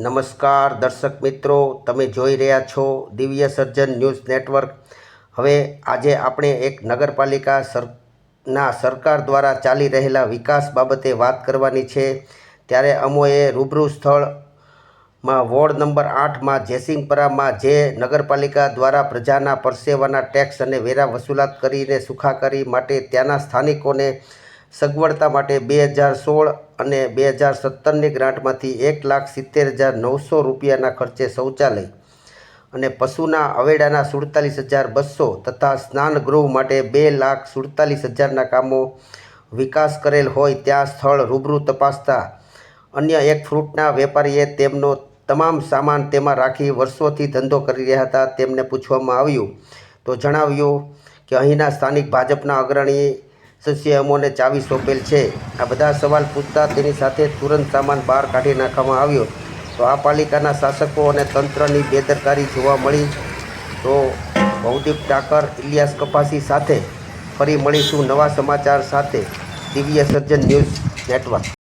નમસ્કાર દર્શક મિત્રો, તમે જોઈ રહ્યા છો દિવ્ય સર્જન ન્યૂઝ નેટવર્ક. હવે આજે આપણે એક નગરપાલિકા સરના સરકાર દ્વારા ચાલી રહેલા વિકાસ બાબતે વાત કરવાની છે. ત્યારે અમોએ રૂબરૂ સ્થળમાં વોર્ડ નંબર આઠમાં જેસિંગપરામાં જે નગરપાલિકા દ્વારા પ્રજાના પરસેવાના ટેક્સ અને વેરા વસૂલાત કરીને સુખાકારી માટે ત્યાંના સ્થાનિકોને સગવડતા માટે બે હજાર સોળ અને બે હજાર સત્તરની ગ્રાન્ટમાંથી એક લાખ સિત્તેર હજાર નવસો રૂપિયાના ખર્ચે શૌચાલય અને પશુના અવેડાના સુડતાલીસ હજાર બસો તથા સ્નાનગૃહ માટે બે લાખ સુડતાલીસ હજારના કામો વિકાસ કરેલ હોય ત્યાં સ્થળ રૂબરૂ તપાસતા અન્ય એક ફ્રૂટના વેપારીએ તેમનો તમામ સામાન તેમાં રાખી વર્ષોથી ધંધો કરી રહ્યા હતા. તેમને પૂછવામાં આવ્યું તો જણાવ્યું કે અહીંના સ્થાનિક ભાજપના અગ્રણી સસ્ય ચાવી સોંપેલ છે. આ બધા સવાલ પૂછતા તેની સાથે તુરંત સામાન બહાર કાઢી નાખવામાં આવ્યો. તો આ પાલિકાના શાસકો અને તંત્રની બેદરકારી જોવા મળી. તો ભૌદીપ ઠાકર ઇલિયાસ કપાસી સાથે ફરી મળીશું નવા સમાચાર સાથે. દિવ્ય સર્જન ન્યૂઝ નેટવર્ક.